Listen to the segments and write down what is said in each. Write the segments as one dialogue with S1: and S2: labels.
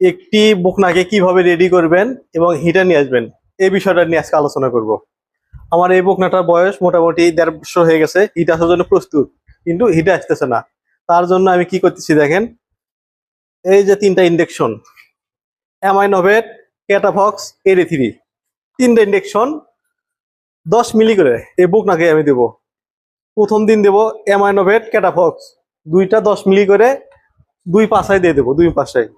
S1: একটি বকনাকে কীভাবে রেডি করবেন এবং হিটার নিয়ে আসবেন, এই বিষয়টা নিয়ে আজকে আলোচনা করব। আমার এই বকনাটার বয়স মোটামুটি দেড় বছর হয়ে গেছে, হিট আসার জন্য প্রস্তুত, কিন্তু হিটে আসতেছে না। তার জন্য আমি কি করতেছি দেখেন, এই যে তিনটা injection Aminovet Catafox AD three তিনটা ইন্ডেকশন দশ মিলি করে এই বকনাকে আমি দেব। প্রথম দিন দেব অ্যামাইনোভেট ক্যাটাফক্স দুইটা দশ মিলি করে দুই পাশায় দিয়ে দেবো, দুই পাশায়।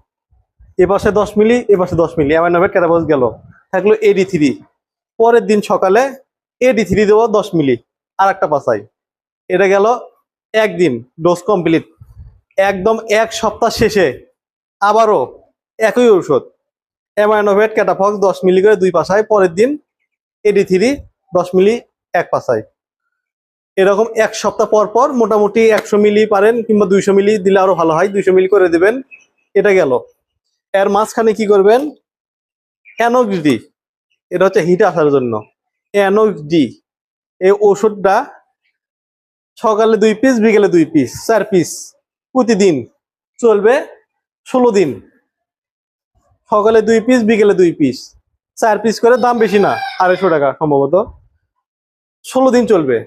S1: এ পাশে দশ মিলি, এ পাশে দশ মিলি। অ্যামাইনোভেট ক্যাটাফক্স গেল। থাকল এডি থ্রি পরের দিন সকালে এডি থ্রি দেবো দশ মিলি। আর একটা পাশায় এটা গেল একদিন ডোজ কমপ্লিট একদম এক সপ্তাহ শেষে আবারও একই ঔষধ। অ্যামাইনোভেট ক্যাটাফক্স দশ মিলি করে দুই পাশায় পরের দিন এডি থ্রি দশ মিলি, এক পাশায় এরকম এক সপ্তাহ পর পর মোটামুটি একশো মিলি পারেন কিংবা দুইশো মিলি দিলে আরও ভালো হয়। দুইশো মিলি করে দেবেন। এটা গেল। এর মাঝখানে কি করবেন? অ্যানোক্স ডি এটা হচ্ছে হিট আসার জন্য। অ্যানোক্স ডি এই ওষুধটা সকালে দুই পিস বিকেলে দুই পিস চার পিস প্রতিদিন চলবে ষোলো দিন। সকালে দুই পিস বিকেলে দুই পিস চার পিস করে দাম বেশি না, আড়াইশো টাকা সম্ভবত। ষোলো দিন চলবে।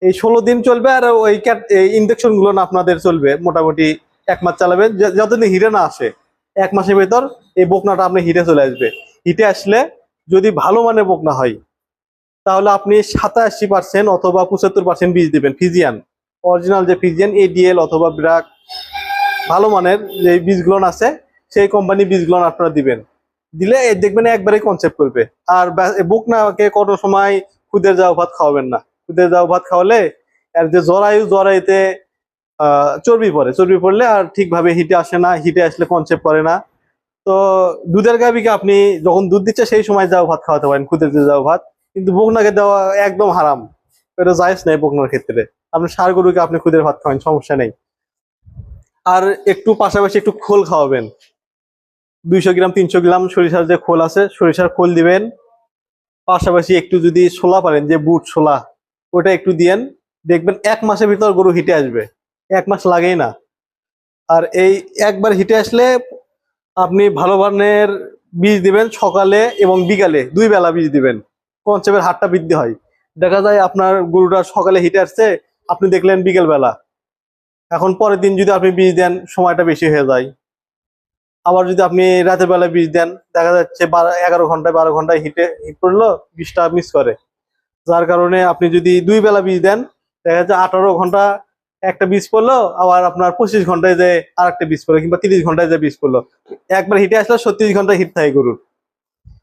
S1: এই ষোলো দিন চলবে আর ওই ইনজেকশনগুলো না আপনাদের চলবে, মোটামুটি এক মাস চালাবেন য- যতদিন হিটে না আসে। এক মাসের ভেতর এই বকনাটা আপনি হিটে চলে আসবে। হিটে আসলে যদি ভালো মানের বকনা হয়, তাহলে আপনি সাতাশি পার্সেন্ট অথবা পঁচাত্তর পার্সেন্ট বীজ দিবেন, ফিজিয়ান। অরিজিনাল যে ফিজিয়ান এডিএল অথবা ব্রাক, ভালো মানের যে বীজগুলো আছে, সেই কোম্পানি বীজগুলো আপনারা দিবেন। দিলে দেখবেন একবারে কনসেপ্ট করবে। আর বকনাকে কোনো সময় খুদের যাও ভাত খাওয়াবেন না। খুদের যাও ভাত খাওয়ালে আর যে জরায়ু জরাইতে চর্বি পড়ে, চর্বি পড়লে আর ঠিকভাবে হিটে আসে না হিটে আসলে কনসেপ্ট করে না। তো দুধের গাবিকে আপনি যখন দুধ দিচ্ছে সেই সময় যাও ভাত খাওয়াতে পারেন যে যাও ভাত। কিন্তু বকনাকে দেওয়া একদম হারাম। এটা জায়েজ নেই বকনার ক্ষেত্রে। আপনি সার গরুকে আপনি খুদের ভাত খাওয়ান, সমস্যা নেই। আর একটু পাশাপাশি একটু খোল খাওয়াবেন। দুইশো গ্রাম, তিনশো গ্রাম সরিষার যে খোল আছে, সরিষার খোল দিবেন। পাশাপাশি একটু যদি ছোলা পারেন, যে বুট ছোলা, ওটা একটু দিয়েন। দেখবেন এক মাসের ভিতর গরু হিটে আসবে। এক মাস লাগেই না। আর এই একবার হিটে আসলে আপনি ভালো মানের বীজ দিবেন সকালে এবং বিকালে, দুই বেলা বীজ দিবেন। কনসেপ্টের হারটা বৃদ্ধি হয়। দেখা যায় আপনার গরুটা সকালে হিটে আসছে, আপনি দেখলেন বিকেল বেলা এখন পরের দিন যদি আপনি বীজ দেন, সময়টা বেশি হয়ে যায়। আবার যদি আপনি রাতের বেলা বীজ দেন, দেখা যাচ্ছে বারো, এগারো ঘন্টায় বারো ঘন্টায় হিটে, হিট পড়ল, বীজটা মিস করে। যার কারণে আপনি যদি দুই বেলা বীজ দেন, দেখা যাচ্ছে আঠারো ঘণ্টা একটা বীজ পড়ল, আবার আপনার পঁচিশ ঘন্টায় যে আর একটা বীজ পড়ল কিংবা তিরিশ ঘন্টায় যে বীজ পড়ল। একবার হিটে আসলে ছত্রিশ ঘন্টায় হিট থাকে গরুর।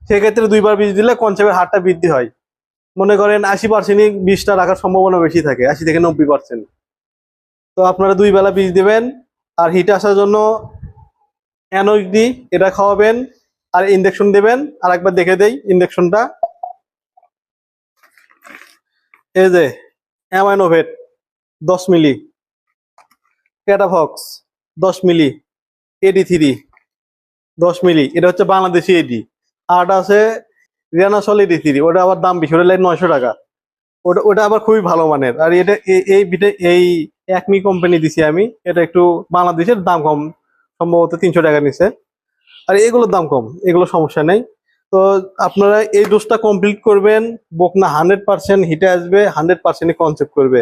S1: সেক্ষেত্রে দুইবার বীজ দিলে কনসেপ্টের হারটা বৃদ্ধি হয়। মনে করেন আশি পার্সেন্টই বীজটা রাখার সম্ভাবনা বেশি থাকে, আশি থেকে নব্বই পার্সেন্ট তো আপনারা দুই বেলা বীজ দেবেন, আর হিটে আসার জন্য অ্যানোইডি এটা খাওয়াবেন, আর ইনজেকশন দেবেন। আর একবার দেখে দেই ইনজেকশনটা। এই যে, অ্যামাইনোভেট। দশ মিলি। ক্যাটাফক্স দশ মিলি। এডি থ্রি দশ মিলি। এটা হচ্ছে বাংলাদেশি এডি আর আছে রিয়ানাসল এডি থ্রি ওটা আবার দাম বেশি, ওটা লাগে নয়শো টাকা। ওটা ওটা আবার খুবই ভালো মানের। আর এটা এই বিটে, এই একমি কোম্পানি দিছি আমি, এটা একটু বাংলাদেশের দাম কম। সম্ভবত তিনশো টাকা নিছে। আর এগুলোর দাম কম এগুলো সমস্যা নেই। তো আপনারা এই ডোজটা কমপ্লিট করবেন, বকনা হান্ড্রেড পার্সেন্ট হিটে আসবে হান্ড্রেড পার্সেন্ট কনসেপ্ট করবে।